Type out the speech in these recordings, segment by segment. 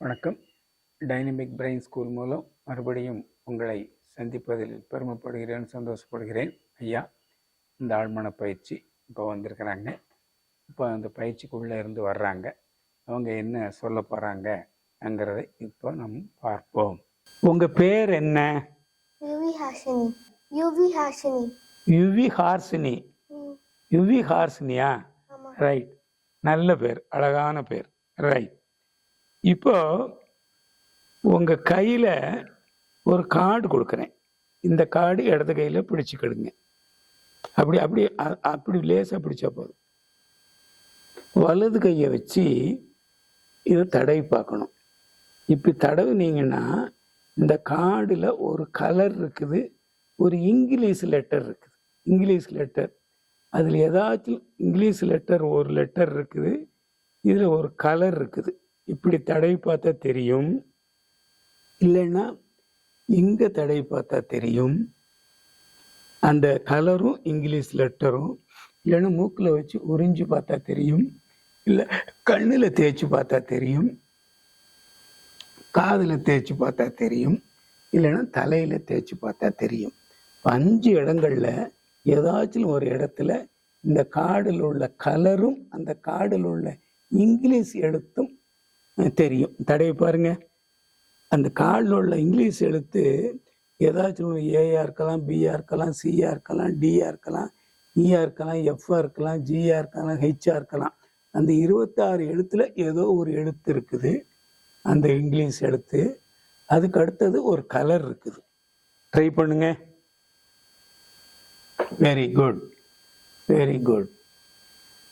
வணக்கம். Dynamic brain school மூலம் மறுபடியும் உங்களை சந்திப்பதில் பெருமைப்படுகிறேன் சந்தோஷப்படுகிறேன். ஐயா இந்த ஆழ்மன பயிற்சி இப்போ வந்திருக்கிறாங்க. இப்போ அந்த பயிற்சிக்குள்ளே இருந்து வர்றாங்க. அவங்க என்ன சொல்ல போகிறாங்கங்கிறதை இப்போ நம்ம பார்ப்போம். உங்கள் பேர் என்ன? யுவி ஹாஷினி. யுவி ஹாஷினி. யுவி ஹார்சினி யுவி ஹார்சினியா ரைட் நல்ல பேர் அழகான பேர். ரைட் இப்போ உங்கள் கையில் ஒரு கார்டு கொடுக்குறேன். இந்த கார்டு இடது கையில் பிடிச்சிக்கிடுங்க. அப்படி அப்படி அ- அப்படி லேசாக பிடிச்சா போதும். வலது கையை வச்சு இதை தடவி பார்க்கணும். இப்படி தடவுனீங்கன்னா இந்த கார்டில் ஒரு கலர் இருக்குது ஒரு இங்கிலீஷ் லெட்டர் இருக்குது. இங்கிலீஷ் லெட்டர் அதில் ஏதாச்சும் இங்கிலீஷ் லெட்டர் ஒரு லெட்டர் இருக்குது. இதில் ஒரு கலர் இருக்குது. இப்படி தடவி பார்த்தா தெரியும். இல்லைன்னா இங்கே தடவி பார்த்தா தெரியும். அந்த கலரும் இங்கிலீஷ் லெட்டரும் இல்லைன்னா மூக்கில் வச்சு உறிஞ்சு பார்த்தா தெரியும். இல்லை கண்ணில் தேய்ச்சி பார்த்தா தெரியும். காதில் தேய்ச்சி பார்த்தா தெரியும். இல்லைன்னா தலையில் தேய்ச்சி பார்த்தா தெரியும். அஞ்சு இடங்களில் ஏதாச்சும் ஒரு இடத்துல இந்த காடில் உள்ள கலரும் அந்த காடில் உள்ள இங்கிலீஷ் எழுத்தும் தெரியும். தடையை பாருங்க. அந்த காலில் உள்ள இங்கிலீஷ் எழுத்து ஏதாச்சும் ஏயா இருக்கலாம் பியா இருக்கலாம் சிஆ இருக்கலாம் டிஆ இருக்கலாம் e இஆ இருக்கலாம் எஃப்ஆ இருக்கலாம் ஜிஆ இருக்கலாம் ஹெச்ஆ இருக்கலாம். அந்த இருபத்தாறு எழுத்தில் ஏதோ ஒரு எழுத்து இருக்குது. அந்த இங்கிலீஷ் எழுத்து. அதுக்கு அடுத்தது ஒரு கலர் இருக்குது. ட்ரை பண்ணுங்க. வெரி குட் வெரி குட்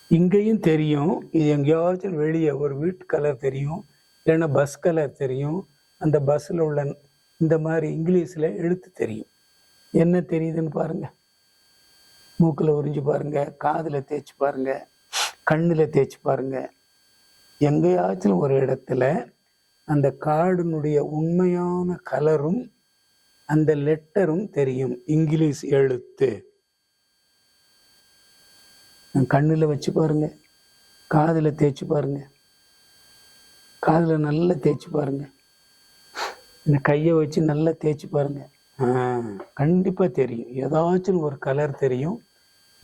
இங்கேயும் தெரியும். இது எங்கேயாச்சும் வெளியே ஒரு வீட்டு கலர் தெரியும். இல்லைன்னா பஸ் கலர் தெரியும். அந்த பஸ்ஸில் உள்ள இந்த மாதிரி இங்கிலீஷில் எழுத்து தெரியும். என்ன தெரியுதுன்னு பாருங்கள் மூக்கில் உறிஞ்சு பாருங்கள் காதில் தேய்ச்சி பாருங்கள் கண்ணில் தேய்ச்சி பாருங்கள் எங்கேயாச்சும் ஒரு இடத்துல அந்த கார்டினுடைய உண்மையான கலரும் அந்த லெட்டரும் தெரியும். இங்கிலீஷ் எழுத்து. கண்ணில் வச்சு பாருங்க காதில் தேய்ச்சி பாருங்க காதில் நல்லா தேய்ச்சி பாருங்க. இந்த கையை வச்சு நல்லா தேய்ச்சி பாருங்க. ஆ, கண்டிப்பா தெரியும். ஏதாச்சும் ஒரு கலர் தெரியும்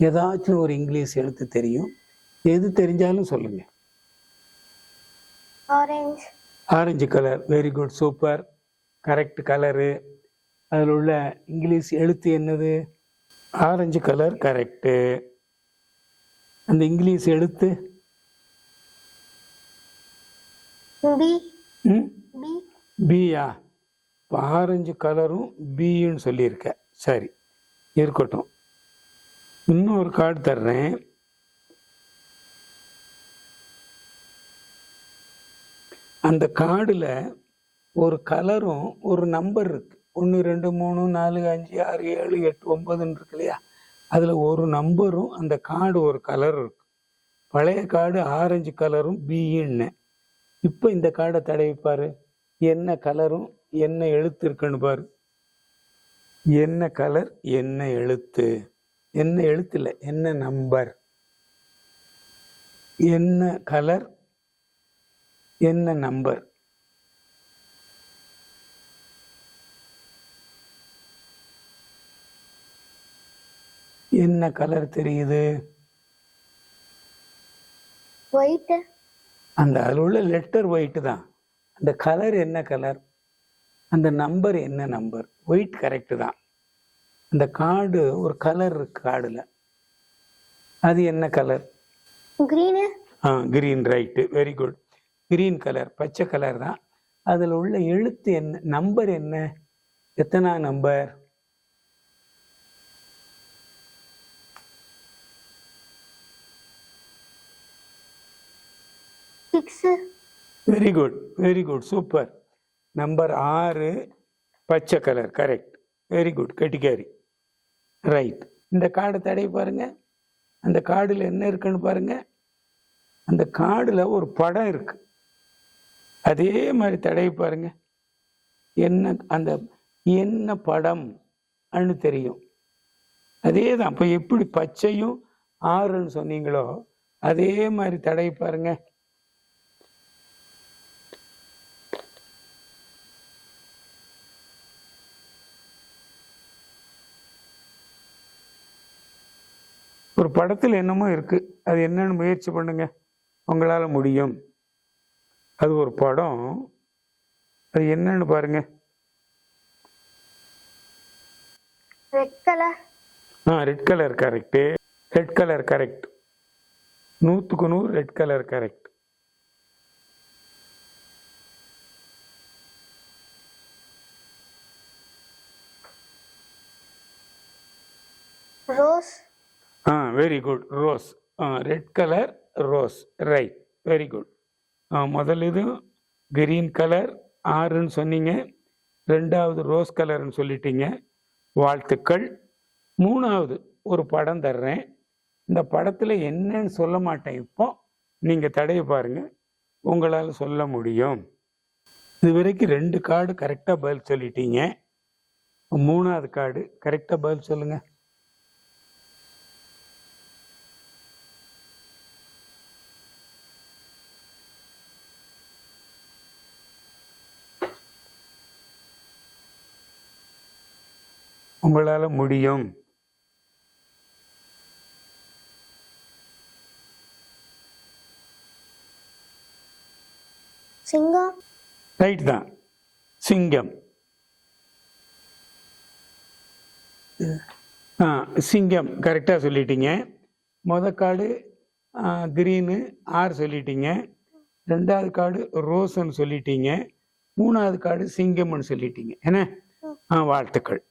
ஏதாச்சும் ஒரு இங்கிலீஷ் எழுத்து தெரியும். எது தெரிஞ்சாலும் சொல்லுங்க. Orange orange colour very good super correct colour அதில் உள்ள இங்கிலீஷ் எழுத்து என்னது? ஆரஞ்சு கலர் கரெக்டு அந்த இங்கிலீஷ் எழுத்து பியா ஆரஞ்சு கலரும் பின்னு சொல்லியிருக்க. சரி இருக்கட்டும். இன்னொரு கார்டு தர்றேன். அந்த கார்டில் ஒரு கலரும் ஒரு நம்பர் இருக்கு. ஒன்று ரெண்டு மூணு நாலு அஞ்சு ஆறு ஏழு எட்டு ஒன்பதுன்னு இருக்கு இல்லையா? அதில் ஒரு நம்பரும் அந்த கார்டு ஒரு கலர் இருக்கு. பழைய கார்டு ஆரஞ்சு கலரும் பிஇன்னு இப்போ இந்த கார்டை தடவிப்பார் என்ன கலரும் என்ன எழுத்து இருக்குன்னு பாரு. என்ன கலர் என்ன எழுத்து? என்ன எழுத்து இல்லை என்ன நம்பர் என்ன கலர் என்ன நம்பர் என்ன கலர் தெரியுது? அந்த அதில் உள்ள லெட்டர் ஒயிட் தான். அந்த கலர் என்ன கலர் அந்த நம்பர் என்ன நம்பர் ஒயிட் கரெக்டு தான். அந்த கார்டு ஒரு கலர் இருக்கு கார்டில் அது என்ன கலர் கிரீனு ஆ green right very good green colour பச்சை கலர் தான். அதில் உள்ள எழுத்து என்ன நம்பர் என்ன? எத்தனா number six. Very good very good super number ஆறு பச்சை கலர் கரெக்ட் வெரி குட் கெட்டிக்காரி. ரைட் இந்த கார்டை தடை பாருங்க. அந்த கார்டில் என்ன இருக்குன்னு பாருங்க. அந்த கார்டில் ஒரு படம் இருக்கு. அதே மாதிரி தடை பாருங்க. என்ன அந்த என்ன படம் அன்னு தெரியும். அதே தான் இப்போ எப்படி பச்சையும் ஆறுன்னு சொன்னீங்களோ அதே மாதிரி தடை பாருங்கள் ஒரு படத்தில் என்னமோ இருக்கு. அது என்னன்னு முயற்சி பண்ணுங்க. உங்களால முடியும். அது ஒரு படம். அது என்னன்னு பாருங்க. ஆ red colour correct red colour correct நூற்றுக்கு நூறு ரெட் கலர் கரெக்ட் ரோஸ் ஆ very good rose red colour rose right very good ஆ முதல் இது கிரீன் கலர் ஆறுன்னு சொன்னீங்க. ரெண்டாவது ரோஸ் கலர்னு சொல்லிட்டீங்க. வாழ்த்துக்கள். மூணாவது ஒரு படம் தர்றேன். இந்த படத்தில் என்னன்னு சொல்ல மாட்டேன் இப்போ. நீங்கள் தடைய பாருங்கள் உங்களால் சொல்ல முடியும். இது வரைக்கும் ரெண்டு கார்டு கரெக்டாக பதில் சொல்லிட்டீங்க. மூணாவது கார்டு கரெக்டாக பதில் சொல்லுங்கள் உங்களால் முடியும். சிங்கம். ரைட் தான். சிங்கம். ஆ சிங்கம். கரெக்டாக சொல்லிட்டீங்க. முத கார்டு க்ரீனு ஆறு சொல்லிட்டீங்க. ரெண்டாவது கார்டு ரோஸ்ன்னு சொல்லிட்டீங்க. மூணாவது கார்டு சிங்கம்னு சொல்லிட்டீங்க. என்ன? ஆ வாழ்த்துக்கள்.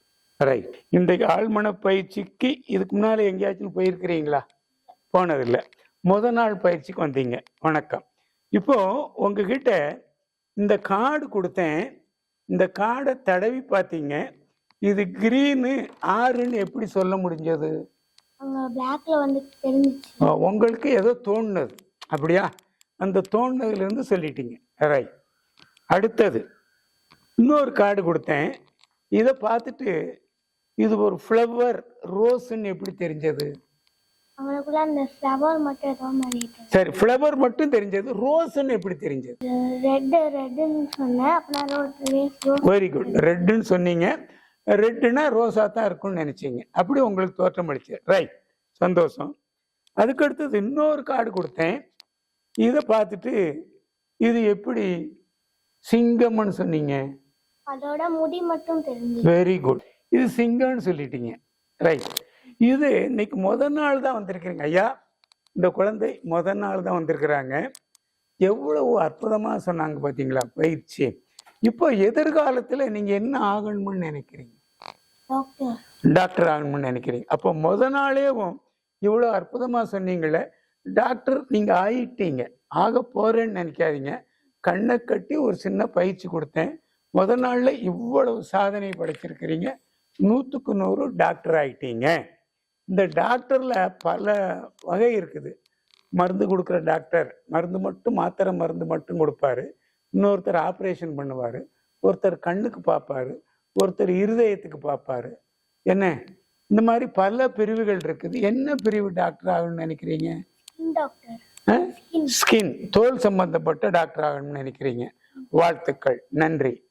ரைட் இன்றைக்கு ஆழ்மன பயிற்சிக்கு இதுக்கு முன்னால் எங்கேயாச்சும் போயிருக்கிறீங்களா? போனதில்லை. முத நாள் பயிற்சிக்கு வந்தீங்க. வணக்கம். இப்போ உங்ககிட்ட இந்த கார்டு கொடுத்தேன். இந்த கார்டை தடவி பார்த்தீங்க. இது கிரீனு ஆறுன்னு எப்படி சொல்ல முடிஞ்சது? உங்களுக்கு ஏதோ தோணுனது. அப்படியா? அந்த தோணுனதுலேருந்து சொல்லிட்டீங்க. ரைட் அடுத்தது இன்னொரு கார்டு கொடுத்தேன். இதை பார்த்துட்டு இது ஒரு ஃப்ளவர் ரோஸ்ன்னு எப்படி தெரிஞ்சது? சரி ஃப்ளவர் மட்டும் தெரிஞ்சது ரோஸ்ன்னு எப்படி தெரிஞ்சது? வெரி குட் ரெட்டுன்னு சொன்னீங்க. ரெட்டுனா ரோஸாக தான் இருக்கும்னு நினைச்சீங்க. அப்படி உங்களுக்கு தோற்றம் அளிச்சு. ரைட் சந்தோஷம். அதுக்கு அடுத்தது இன்னொரு கார்டு கொடுத்தேன். இதை பார்த்துட்டு இது எப்படி சிங்கம்னு சொன்னீங்க? அதோட முடி மட்டும் தெரிஞ்சு வெரி குட் இது சிங்கம்னு சொல்லிட்டீங்க. ரைட் இது இன்னைக்கு முத நாள் தான் வந்திருக்கிறீங்க. ஐயா இந்த குழந்தை முத நாள் தான் வந்திருக்கிறாங்க. எவ்வளவு அற்புதமா சொன்னாங்க பார்த்தீங்களா பயிற்சி. இப்போ எதிர்காலத்துல நீங்க என்ன ஆகணும்னு நினைக்கிறீங்க? டாக்டர் ஆகணும்னு நினைக்கிறீங்க. அப்போ முத நாளேவும் இவ்வளோ அற்புதமா சொன்னீங்களே டாக்டர் நீங்க ஆயிட்டீங்க. ஆக போறேன்னு நினைக்காதீங்க. கண்ணை கட்டி ஒரு சின்ன பயிற்சி கொடுத்தேன். முத நாள்ல இவ்வளவு சாதனை படைச்சிருக்கிறீங்க. நூற்றுக்கு நூறு டாக்டர் ஆயிட்டீங்க. இந்த டாக்டர்ல பல வகை இருக்குது. மருந்து கொடுக்குற டாக்டர் மருந்து மட்டும் மாத்திரை மருந்து மட்டும் கொடுப்பாரு. இன்னொருத்தர் ஆப்ரேஷன் பண்ணுவார். ஒருத்தர் கண்ணுக்கு பார்ப்பாரு ஒருத்தர் இருதயத்துக்கு பார்ப்பாரு என்ன? இந்த மாதிரி பல பிரிவுகள் இருக்குது. என்ன பிரிவு டாக்டர் ஆகணும்னு நினைக்கிறீங்க? டாக்டர். ஸ்கின். தோல் சம்பந்தப்பட்ட டாக்டர் ஆகணும்னு நினைக்கிறீங்க. வாழ்த்துக்கள். நன்றி.